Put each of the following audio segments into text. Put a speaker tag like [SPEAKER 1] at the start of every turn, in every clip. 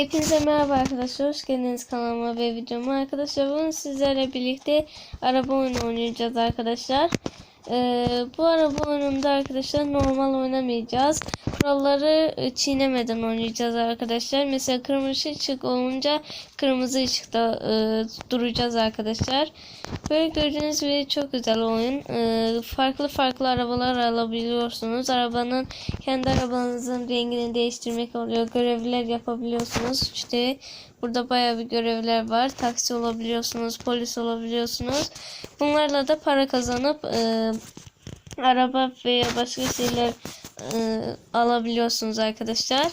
[SPEAKER 1] Hepinize merhaba arkadaşlar. Hoş geldiniz kanalıma ve videoma. Arkadaşlar bugün sizlerle birlikte araba oyunu oynayacağız arkadaşlar. Ee, bu araba oyununda arkadaşlar normal oynamayacağız. Kuralları e, çiğnemeden oynayacağız arkadaşlar. Mesela kırmızı ışık olunca kırmızı ışıkta e, duracağız arkadaşlar. Böyle gördüğünüz gibi çok güzel oyun. Ee, farklı farklı arabalar alabiliyorsunuz. Arabanın kendi arabanızın rengini değiştirmek oluyor. Görevler yapabiliyorsunuz. İşte burada bayağı bir görevler var. Taksi olabiliyorsunuz, polis olabiliyorsunuz. Bunlarla da para kazanıp e, araba veya başka şeyler e, alabiliyorsunuz arkadaşlar.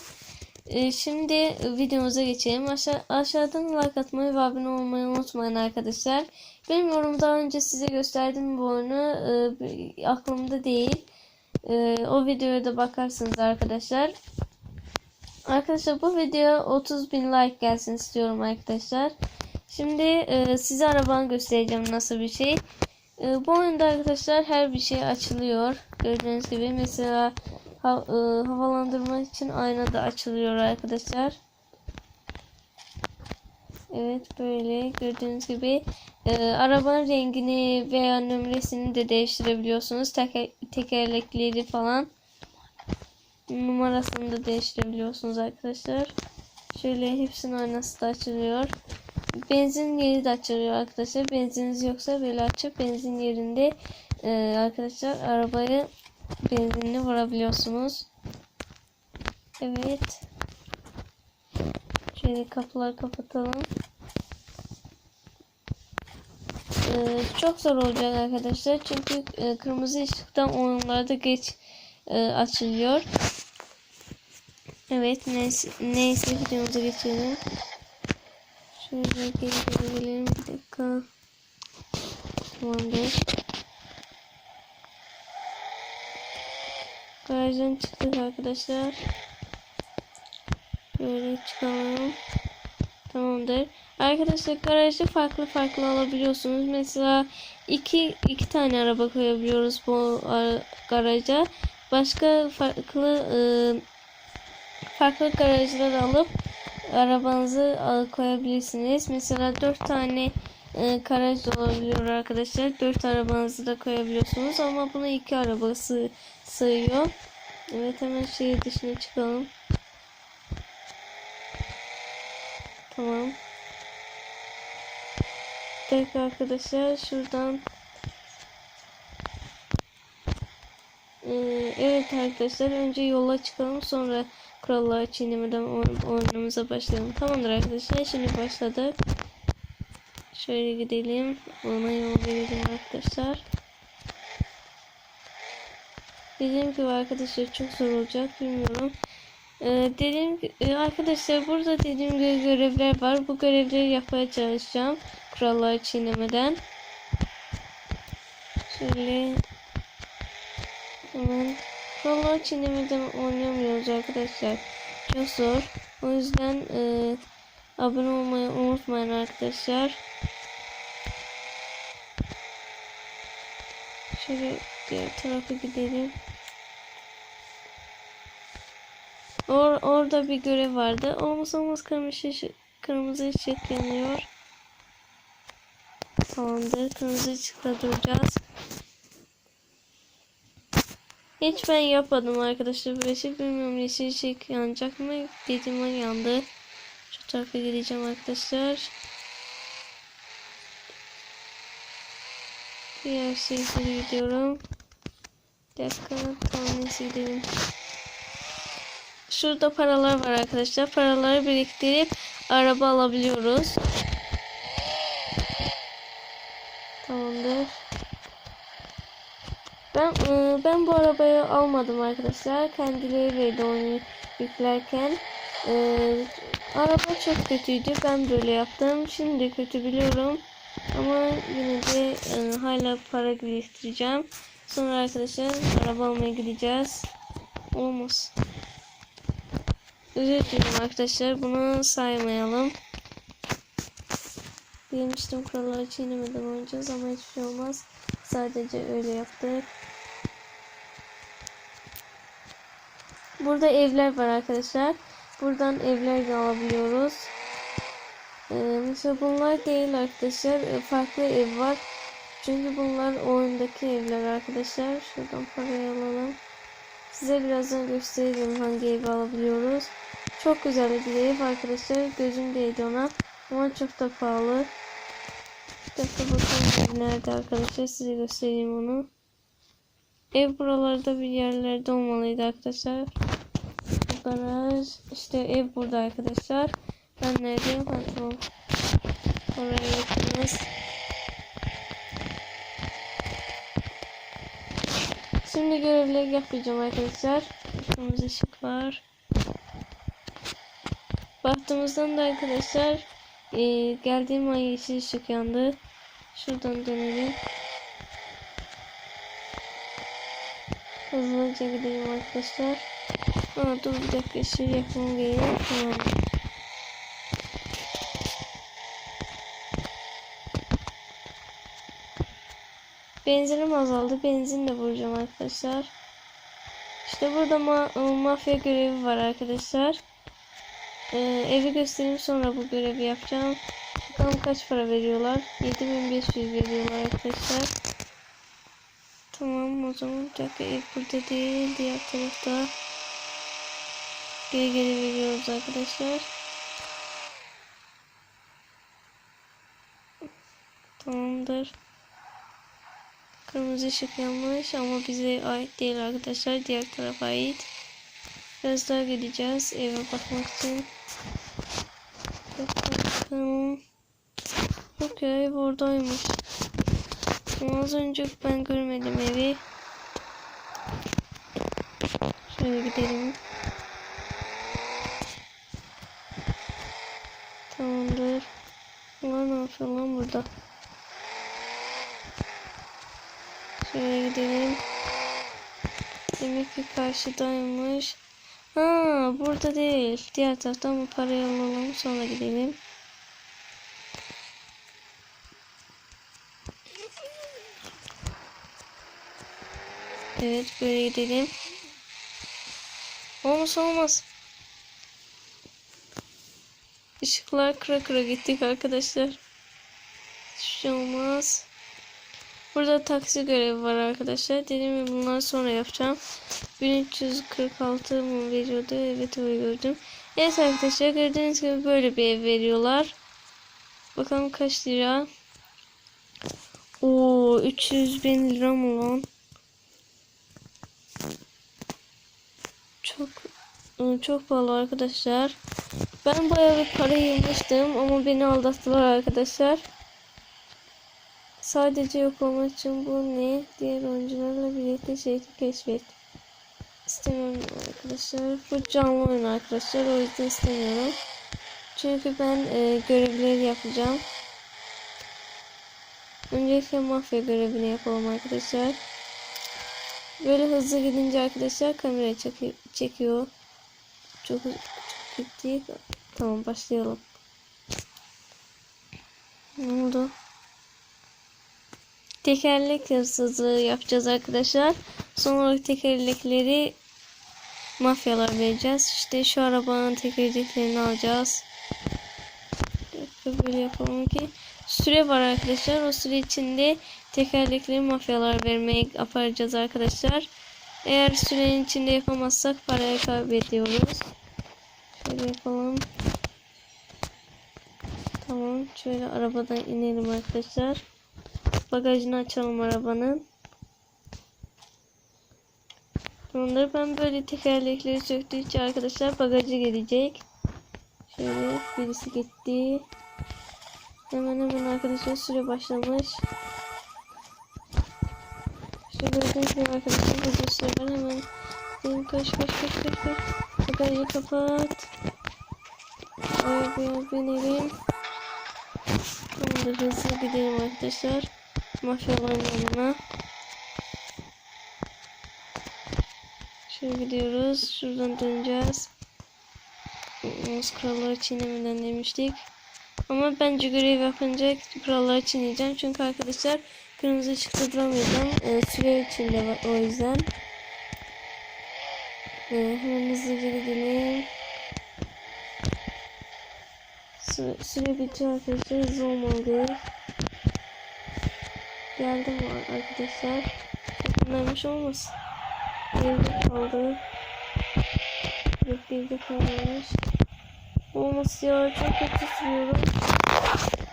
[SPEAKER 1] E, şimdi videomuza geçelim. Aşağı, aşağıdan like atmayı ve abone olmayı unutmayın arkadaşlar. Benim yorum daha önce size gösterdiğim bu oyunu e, aklımda değil. E, o videoya da bakarsınız arkadaşlar. Arkadaşlar bu video 30 bin like gelsin istiyorum arkadaşlar. Şimdi e, size arabanı göstereceğim nasıl bir şey. E, bu oyunda arkadaşlar her bir şey açılıyor. Gördüğünüz gibi mesela ha, e, havalandırma için ayna da açılıyor arkadaşlar. Evet böyle gördüğünüz gibi e, arabanın rengini veya nömresini de değiştirebiliyorsunuz. Teker, tekerlekleri falan numarasını da değiştirebiliyorsunuz arkadaşlar. Şöyle hepsinin aynası da açılıyor. Benzin yeri de açılıyor arkadaşlar. Benzininiz yoksa böyle açıp benzin yerinde e, arkadaşlar arabayı benzinle vurabiliyorsunuz. Evet. Şöyle kapıları kapatalım. Ee, çok zor olacak arkadaşlar. Çünkü e, kırmızı ışıktan oyunlarda geç e, açılıyor. Evet neyse, neyse videomuza geçelim. Şöyle geri gelelim bir dakika. Tamamdır. Garajdan çıktık arkadaşlar. Böyle çıkalım. Tamamdır. Arkadaşlar garajda farklı farklı alabiliyorsunuz. Mesela iki, iki tane araba koyabiliyoruz bu garaja. Başka farklı e, farklı garajlar alıp arabanızı koyabilirsiniz. Mesela dört tane e, garaj da olabiliyor arkadaşlar. Dört arabanızı da koyabiliyorsunuz ama buna iki arabası sığıyor. Evet hemen şehir dışına çıkalım. Tamam. Peki arkadaşlar şuradan ee, Evet arkadaşlar önce yola çıkalım sonra kuralları çiğnemeden oyunumuza başlayalım. Tamamdır arkadaşlar şimdi başladık. Şöyle gidelim. Ona yol verelim arkadaşlar. Dediğim gibi arkadaşlar çok zor olacak bilmiyorum. Ee, dediğim e, arkadaşlar burada dediğim gibi görevler var. Bu görevleri yapmaya çalışacağım. Kuralları çiğnemeden. Şöyle hemen kuralları çiğnemeden oynayamıyoruz arkadaşlar. Çok zor. O yüzden e, abone olmayı unutmayın arkadaşlar. Şöyle diğer tarafa gidelim. Or orada bir görev vardı. Olmaz olmaz kırmızı ışık, kırmızı ışık yanıyor. Tamamdır. Kırmızı ışıkta duracağız. Hiç ben yapmadım arkadaşlar. Böyle şey bilmiyorum yeşil ışık yanacak mı? Dediğim an yandı. Şu tarafa gideceğim arkadaşlar. Diğer şeyleri gidiyorum. Dakika. Tamam neyse. Şurada paralar var arkadaşlar. Paraları biriktirip araba alabiliyoruz. Tamamdır. Ben e, ben bu arabayı almadım arkadaşlar. Kendileri verdi onu yüklerken. E, araba çok kötüydü. Ben böyle yaptım. Şimdi kötü biliyorum. Ama yine de e, hala para biriktireceğim. Sonra arkadaşlar araba almaya gideceğiz. Olmaz. Özür dilerim arkadaşlar. Bunu saymayalım. Demiştim kuralları çiğnemeden oynayacağız ama hiçbir şey olmaz. Sadece öyle yaptık. Burada evler var arkadaşlar. buradan evler de alabiliyoruz. Mesela bunlar değil arkadaşlar. Ee, Farklı ev var. Çünkü bunlar oyundaki evler arkadaşlar. Şuradan parayı alalım. Size birazdan göstereceğim hangi evi alabiliyoruz. Çok güzel bir ev arkadaşlar. Gözüm değdi ona. Ama çok da pahalı. Bir dakika bakalım nerede arkadaşlar. Size göstereyim onu. Ev buralarda bir yerlerde olmalıydı arkadaşlar. Bu garaj. İşte ev burada arkadaşlar. Ben neredeyim? Ha, tamam. Oraya yakınız. Şimdi görevleri yapacağım arkadaşlar. Kırmızı ışık var. Baktığımızdan da arkadaşlar e, geldiğim an yeşil ışık yandı. Şuradan dönelim. Hızlıca gidelim arkadaşlar. Aa, dur bir dakika ışığı yakmam gerekiyor. Tamam. Benzinim azaldı. Benzinle vuracağım arkadaşlar. İşte burada ma mafya görevi var arkadaşlar. Ee, evi göstereyim sonra bu görevi yapacağım. Bakalım kaç para veriyorlar. 7500 veriyorlar arkadaşlar. Tamam o zaman bir dakika ev burada değil. Diğer tarafta. Geri geri veriyoruz arkadaşlar. Tamamdır. Kırmızı ışık yanmış ama bize ait değil arkadaşlar. Diğer tarafa ait. Biraz daha gideceğiz eve bakmak için. Bakalım. Oradaymış. Ama az önce ben görmedim evi. Şöyle gidelim. Tamamdır. Ulan ne yapıyor lan burada? Şöyle gidelim. Demek ki karşıdaymış. Ha burada değil. Diğer taraftan bu parayı alalım sonra gidelim. Evet böyle gidelim. Olmaz olmaz. Işıklar kıra kıra gittik arkadaşlar. Hiçbir şey olmaz. Burada taksi görevi var arkadaşlar. Dediğim gibi bunları sonra yapacağım. 1346 mı veriyordu? Evet öyle gördüm. Evet arkadaşlar gördüğünüz gibi böyle bir ev veriyorlar. Bakalım kaç lira? Oo 300 bin lira mı lan? Çok ıı, çok pahalı arkadaşlar. Ben bayağı bir para yığmıştım ama beni aldattılar arkadaşlar. Sadece yok olmak için bu ne? Diğer oyuncularla birlikte şeyi keşfet. İstemiyorum arkadaşlar. Bu canlı oyun arkadaşlar. O yüzden istemiyorum. Çünkü ben e, görevleri yapacağım. Öncelikle mafya görevini yapalım arkadaşlar. Böyle hızlı gidince arkadaşlar kamera çekiyor. Çok, çok gittik. Tamam başlayalım. Ne oldu? Tekerlek hırsızlığı yapacağız arkadaşlar. Son olarak tekerlekleri mafyalar vereceğiz. İşte şu arabanın tekerleklerini alacağız. Böyle yapalım ki. Süre var arkadaşlar. O süre içinde tekerlekleri mafyalar vermeye yapacağız arkadaşlar. Eğer sürenin içinde yapamazsak parayı kaybediyoruz. Şöyle yapalım. Tamam. Şöyle arabadan inelim arkadaşlar. Bagajını açalım arabanın. Onları ben böyle tekerlekleri söktükçe arkadaşlar bagajı gelecek. Şöyle birisi gitti. Hemen hemen arkadaşlar süre başlamış. İşte gördüğünüz arkadaşlar burada süre hemen. Benim kaç kaç kaç kaç kaç. Bagajı kapat. Arabaya binelim. Tamamdır hızlı gidelim arkadaşlar. Mafyaların yanına. Şöyle gidiyoruz. Şuradan döneceğiz. Muz kralları çiğnemeden demiştik. Ama bence görev yapınca kuralları çiğneyeceğim. Çünkü arkadaşlar kırmızı ışıkta duramayacağım. Ee, süre içinde var o yüzden. Ee, hemen hızlıca gidelim. Süre, süre bitiyor arkadaşlar. Hızlı olmalıyız. Geldim arkadaşlar. Bunlarmış olmasın. Geride kaldı. Yok geride kalmamış. Olması ya çok kötü sürüyorum.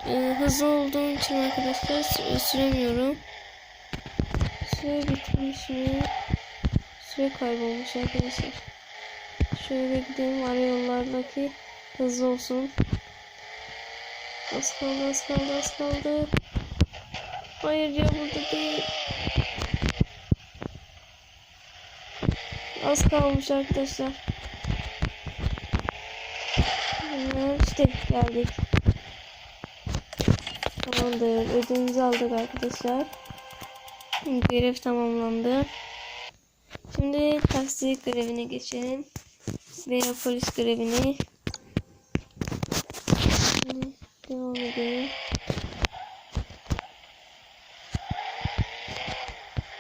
[SPEAKER 1] Ee, hızlı olduğum için arkadaşlar sü- süremiyorum. Süre bitmiş mi? Süre kaybolmuş arkadaşlar. Şöyle gidelim ara yollardaki hızlı olsun. Az kaldı az kaldı az kaldı. Hayır ya burada değil. Az kalmış arkadaşlar. İşte geldik. Tamamdır. Ödülümüzü aldık arkadaşlar. Görev tamamlandı. Şimdi taksilik görevine geçelim. Veya polis görevini. Şimdi devam edelim.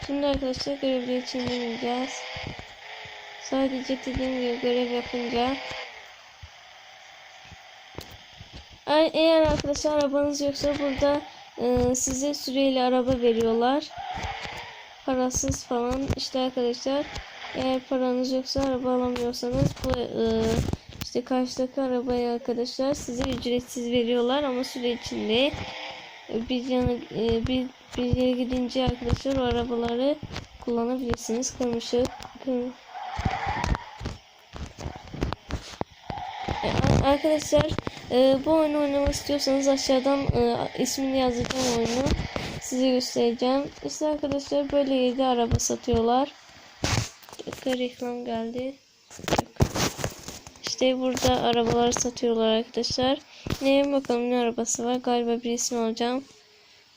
[SPEAKER 1] Şimdi arkadaşlar görevleri için deneyeceğiz. Sadece dediğim gibi görev yapınca Eğer arkadaşlar arabanız yoksa burada e, size süreyle araba veriyorlar. Parasız falan. İşte arkadaşlar eğer paranız yoksa araba alamıyorsanız bu e, işte karşıdaki arabayı arkadaşlar size ücretsiz veriyorlar ama süre içinde e, bir yana e, bir bir yere gidince arkadaşlar o arabaları kullanabilirsiniz. Kırmışı kır, E, ar- Arkadaşlar e, bu oyunu oynamak istiyorsanız aşağıdan e, ismini yazacağım oyunu size göstereceğim. İşte arkadaşlar böyle yedi araba satıyorlar. Dakika, reklam geldi. İşte burada arabalar satıyorlar arkadaşlar. Neye bakalım ne arabası var. Galiba birisini alacağım.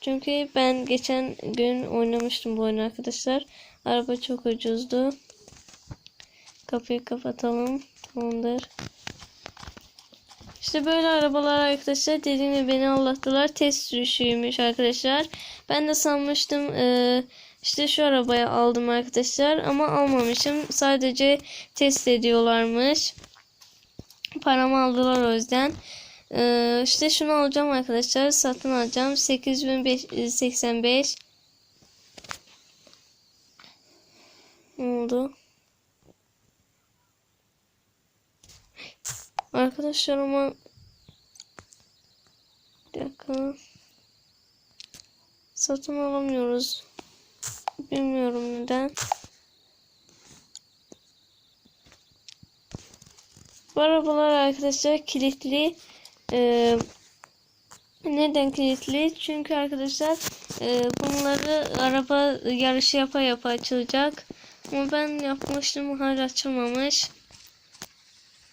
[SPEAKER 1] Çünkü ben geçen gün oynamıştım bu oyunu arkadaşlar. Araba çok ucuzdu. Kapıyı kapatalım. Tamamdır. İşte böyle arabalar arkadaşlar dediğim gibi beni anlattılar. Test sürüşüymüş arkadaşlar. Ben de sanmıştım eee, işte şu arabayı aldım arkadaşlar ama almamışım. Sadece test ediyorlarmış. Paramı aldılar o yüzden. Eee işte şunu alacağım arkadaşlar. Satın alacağım. 8085 Ne oldu? Arkadaşlar bir dakika. Satın alamıyoruz. Bilmiyorum neden. Bu arabalar arkadaşlar kilitli. Ee, neden kilitli? Çünkü arkadaşlar e, bunları araba yarışı yapa yapa açılacak. Ama ben yapmıştım hala açılmamış.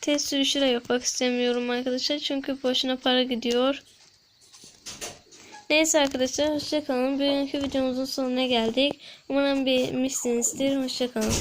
[SPEAKER 1] Test sürüşü de yapmak istemiyorum arkadaşlar. Çünkü boşuna para gidiyor. Neyse arkadaşlar hoşçakalın. Bugünkü videomuzun sonuna geldik. Umarım beğenmişsinizdir. Hoşçakalın.